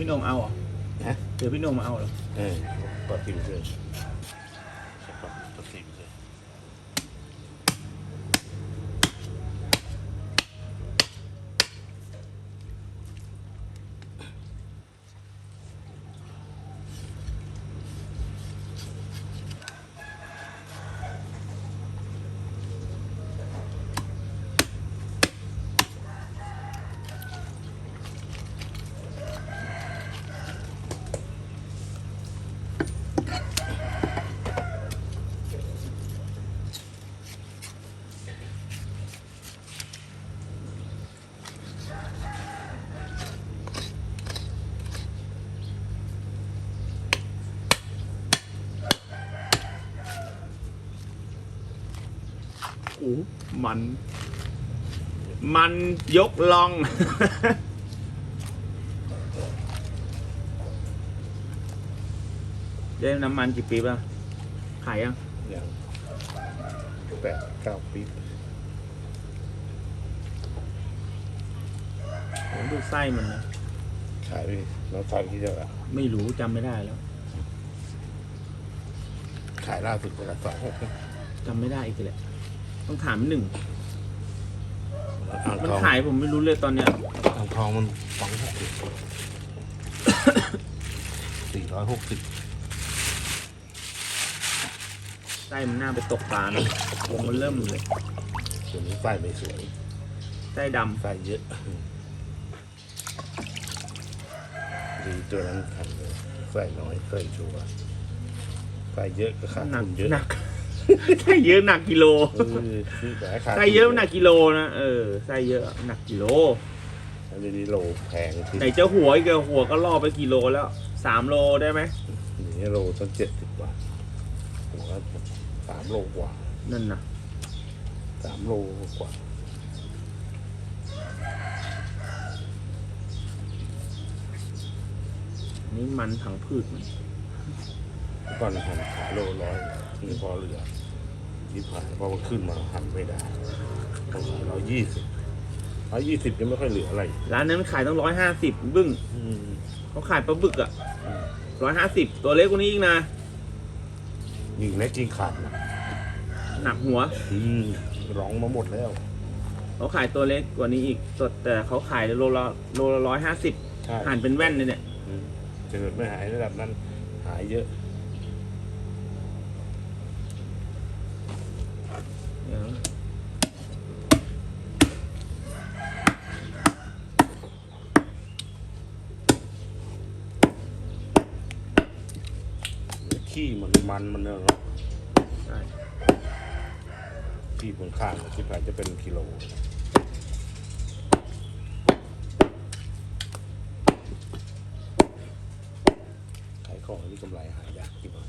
เดี๋ยวพี่โหนงเอาเหรอฮะ เดี๋ยวพี่โหนงมาเอาเหรอเออก็ทิมเลย อ้มัน มันยกลอง ได้น้ำมันกี่ปีป่ะ ขายยังอย่างแปดเก้าปีผมดูไส้มันนะ ขายไปเราขายที่เดียวอะไม่รู้จำไม่ได้แล้วขายล่าสุดก็สองหกจำไม่ได้อีกแหละ ต้องถามหนึ่ง อ่างมันทองขายผมไม่รู้เลยตอนเนี้ย อ่างทองมันสองหกสี่ร้อยหกสิบไส้มันน่าไปตกปลานะวงมันเริ่มเลยตัวนี้ไส้ไม่สวยไส้ดไส้เยอะดีตัวนั้นทันเลยไส้น้อยไส้ชัวร์ไส้เยอะก็ขาดำหนักทุนเยอะ หนัก ไส้เยอะหนักกิโลเออคือแต่ขาดไส้เยอะหนักกิโลนะเออไส้เยอะหนักกิโลอันนี้โลแพงที่ไหนจะหัวอีกอะหัวก็ล่อไปกิโลแล้วสามโลได้ไหมนี่โลตั้งเจ็ดสิบบาทผมว่าสามโลกว่า นั่นนะสามโลกว่าอันนี่มันผังพืชมันก่อนหันขายโลร้อยนี่พอเหลือ ยี่สิบเพราะมันขึ้นมาหันไม่ได้ต้องขายร้อยยี่สิบร้อยยี่สิบยังไม่ค่อยเหลืออะไรร้านนั้นขายต้องร้อยห้าสิบบึ้งอืมเขาขายปลาบึกอะร้อยห้าสิบตัวเล็กกว่านี้อีกนะยิงเล็กยิงขาดนะหนักหัว อืมร้องมาหมดแล้ว เขาขายตัวเล็กกว่านี้อีกสดแต่เขาขายโลละโลละร้อยห้าสิบใช่หั่นเป็นแว่นเลยเนี่ยอืมจะเกิดไม่หายระดับนั้น หายเยอะ เดี๋ยว ขี้ มันมันมันเนอะเนาะใช่ขี้บนข้างที่ขายจะเป็นกิโลขายของที่กำไรหายากที่บ้าน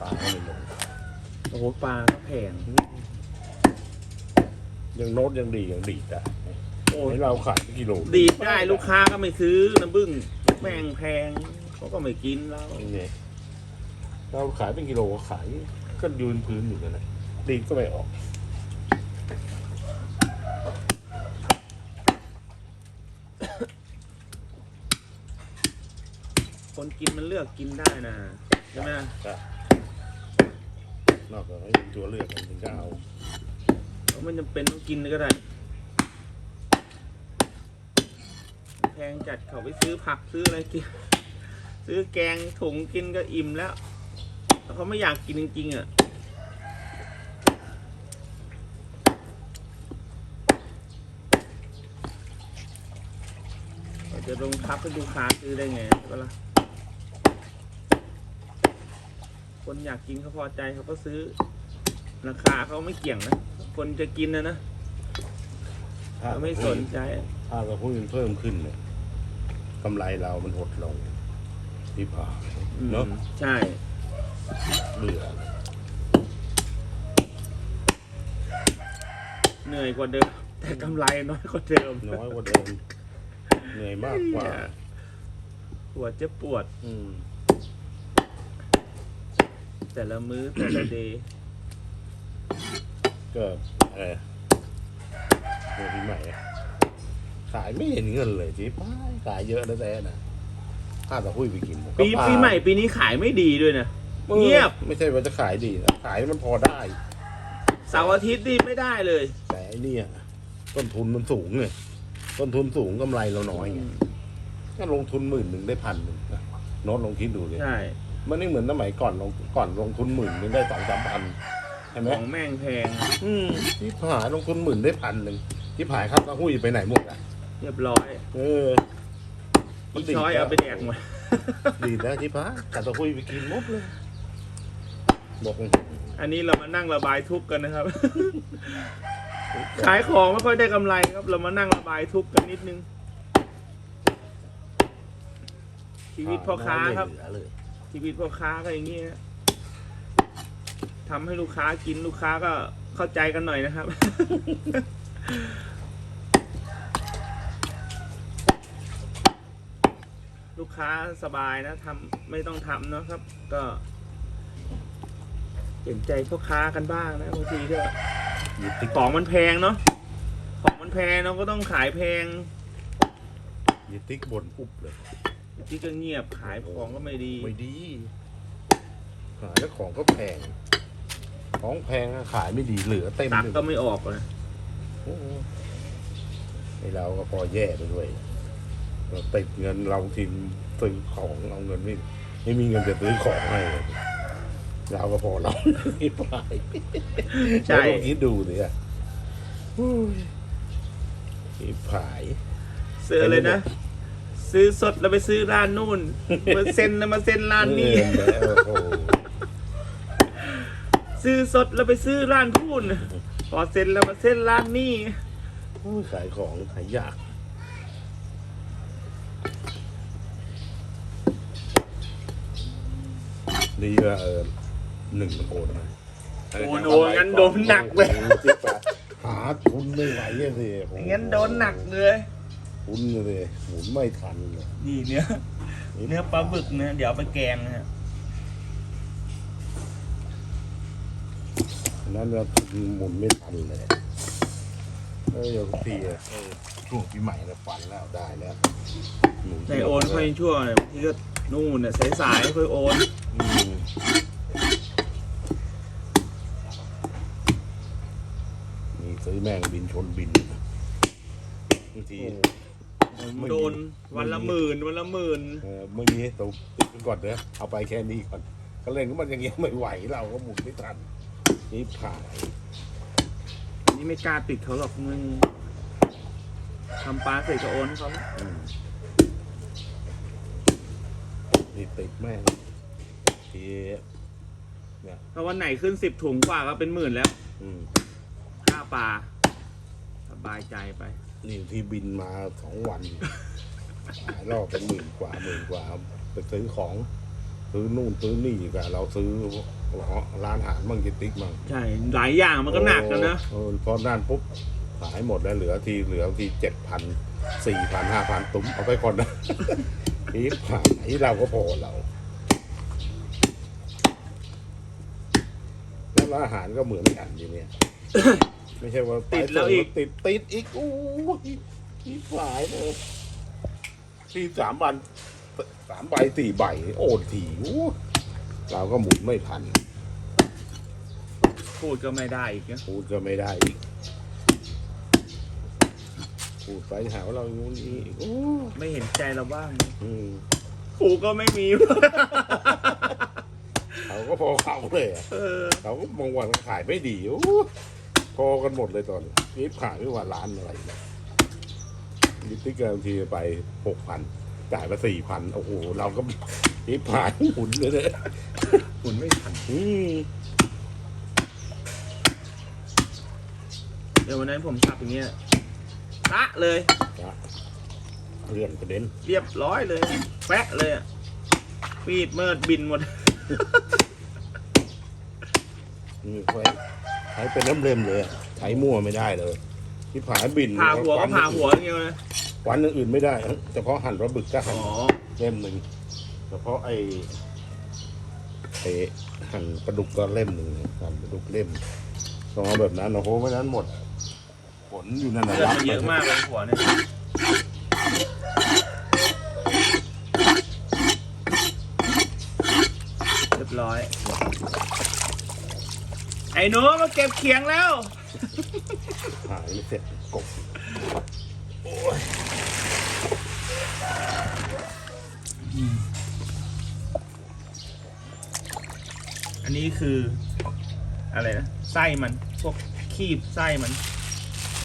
ปลาก็ไม่ลงโอ้โหปลาก็แพงยังโน้ตยังดียังดีแต่โอ้ให้เราขายกิโลดีดได้ลูกค้าก็ไม่ซื้อน้ำบึ้งแม่งแพงเขาก็ไม่กินแล้วยังไง เราขายเป็นกิโลก็ขาย ก็ยืนพื้นอยู่นั่นแหละดีดก็ไม่ออกคนกินมันเลือกกินได้นะใช่ไหมก็นอกจากให้มีตัวเลือกมันถึงจะเอาเขาไม่จำเป็นต้องกินก็ได้ แพงจัดเขาไปซื้อผักซื้ออะไรกิน ซื้อแกงถุงกินก็อิ่มแล้ว แต่เขาไม่อยากกินจริงๆอะเราจะลงทับให้ลูกค้าซื้อได้ไงใช่ปะล่ะคนอยากกินเขาพอใจเขาก็ซื้อ ราคาเขาไม่เกี่ยงนะ คนจะกินนะนะถ้าเขาไม่สนใจ ถ้าเราพูดเพิ่มขึ้นเนี่ยกำไรเรามันหดลงที่ผ่าอืมเนาะใช่ เบื่อ เหนื่อยกว่าเดิม แต่กำไรน้อยกว่าเดิมน้อยกว่าเดิม เหนื่อยมากกว่าหัวจะปวด อืม แต่ละมื้อแต่ละเดย์ก็อะไรตัวที่ใหม่อะขายไม่เห็นเงินเลยที่ป้ายขายเยอะนะแต่นะถ้าเราคุยไปกินผมก็ปีพาปีใหม่ปีนี้ขายไม่ดีด้วยนะออ เงียบ ไม่ใช่ว่าจะขายดีนะขายมันพอได้ เสาร์อาทิตย์นี่ไม่ได้เลย แต่ไอ้เนี่ย ต้นทุนมันสูงไงต้นทุนสูงกำไรเราน้อยไงถ้าลงทุนหมื่นหนึ่งได้พันหนึ่งนะโน้ตลองคิดดูเลยใช่ มันไม่เหมือนสมัยก่อนลงก่อนลงทุนหมื่นหนึงได้สองสามพันใช่ไหมของแม่งแพง อืมที่ผายลงทุนหมื่นได้พันหนึ่งที่ผายครับก็หุ้ยไปไหนหมดอะเรียบร้อยเอออีกช้อยเอาไปแดกหมด ดีแล้วที่ผายกัดตะหุ้ยไปกินหมดเลย บอกอันนี้เรามานั่งระบายทุกข์กันนะครับ ขายของไม่ค่อยได้กำไรครับ เรามานั่งระบายทุกข์กันนิดนึง ชีวิตพ่อค้าครับ เหลือเลยชีวิตพ่อค้าก็อย่างนี้ฮะทำให้ลูกค้ากินลูกค้าก็เข้าใจกันหน่อยนะครับ ลูกค้าสบายนะทำไม่ต้องทำเนอะครับ ก็ เห็นใจพ่อค้ากันบ้างนะบางทีก็หยิบติ๊กของมันแพงเนาะของมันแพงเราก็ต้องขายแพงหยิบติ๊กบนปุ๊บเลยที่ก็เงียบขายของก็ไม่ดีไม่ดีขายแล้วของก็แพง ของแพงอะขายไม่ดีเหลือเต็มตักเลยก็ไม่ออกนะโอ้โหไอเราก็พอแย่ไปด้วยเราติดเงินเราทีมซื้อของเอาเงินไม่ไม่มีเงินจะซื้อของให้ เลยเราก็พอเราไม่ไปใช่ แล้วลองคิดดูสิอะโอ้ยไอ้ผาย ซื้อเลยนะ ซื้อสดแล้วไปซื้อร้านนู่น มาเซ็นแล้วมาเซ็นร้านนี้เออโอ้โหซื้อสดแล้วไปซื้อร้านพูนพอเซ็นแล้วมาเซ็นร้านนี้โอ้ยขายของขายยาก ดีว่าเออ หนึ่งมันโอนมาโอนโอนงั้นโดนหนักเลยหาทุนไม่ไหวเลยสิโอ้โงั้นโดนหนักเลยทุนเลยหมุนไม่ทันเลยนี่เนื้อเนื้อปลาบึกเนะเดี๋ยวเอาไปแกงนะฮะนั้นเราหมุนไม่ทันเลยเออเดี๋ยวทุกทีอะเออช่วงปีใหม่เราฝันแล้วได้แล้วหมุในโอนค่อยชั่วหน่อยที่ก็นู่นน่ะสายๆค่อยโอน อืมนี่ ซื้อแมงบินชนบินบางทีไม่มีโดนวันละหมื่นวันละหมื่นเออไม่มีตัวติดไปก่อนเด้อเอาไปแค่นี้ก่อนก็เล่นก็มันอย่างเงี้ยไม่ไหวเราก็หมุนไม่ทันนี่ผ่ายอันนี่ไม่กล้าติดเขาหรอกมึงทำปลาเสร็จก็โอนให้เขาอืมนี่ติดแม่งทีถ้าวันไหนขึ้นสิบถุงกว่าก็เป็นหมื่นแล้ว อืมค่า ปลาสบายใจไป นี่ที่บินมาสองวัน หลายรอบเป็นหมื่นกว่าหมื่นกว่า ไปซื้อของซื้อนู่นซื้อนี่กันเราซื้อร้านอาหารมั่งกิติ๊กมั่งใช่หลายอย่างมันก็หนักกันนะเออพอด้านปุ๊บขายหมดแล้วเหลือทีเหลือทีเจ็ดพันสี่พันห้าพันตุ้มเอาไปก่อนนะนี่ขายเราก็พอเราแล้วร้านอาหารก็เหมือนกันทีเนี้ย ไม่ใช่ว่าไปติดแล้วอีก ติดติดอีกโอ้ยที่ขายเลยที่สามวันสามใบสี่ใบโอนทีโอ้ยเราก็หมุนไม่ทันพูดก็ไม่ได้อีกนะพูดก็ไม่ได้อีกพูดไปหาว่าเราอยู่นี่อีกโอ้ไม่เห็นใจเราบ้างอืมกูก็ไม่มี เขาก็พอเขาเลยอะเออ เขาก็บางวันขายไม่ดีโอ้ พอกันหมดเลยตอนนี้นี่ขายไม่ว่าร้านอะไรเลยนิติการทีไปหกพันจ่ายมาสี่พันโอ้โห เราก็นี่ผ่านหมุนเลยเนี่ยหมุนไม่ทันอืมเดี๋ยววันนั้นผมสับอย่างเงี้ยตะเลย นะเลื่อนกระเด็นเรียบร้อยเลยแปะเลยอะปีดเมิดบินหมด นี่ใช้ใช้เป็นน้ำเล่มเลยอะใช้มั่วไม่ได้เลยที่ผ่านบินผ่าหัวก็ผ่าหัวอย่างเงี้ยนะวันอื่นๆไม่ได้ฮะเฉพาะหั่นปลาบึกก็หั่อ๋นอเล่มหนึ่งเฉพาะไอ้ไอ้หั่นปลาดุกก็เล่มหนึ่งหั่นปลาดุกเล่มต้องเอาแบบนั้นโอ้โหไม่นั้นหมดผลอยู่นั่นนะเลือดรับมันเยอะมากเลยหัวเนี่ยเรียบร้อย ไอ้หนูมาเก็บเขียงแล้ว หายไม่เสร็จกบอันนี้คือ อะไรนะ ไส้มัน พวกคีบไส้มัน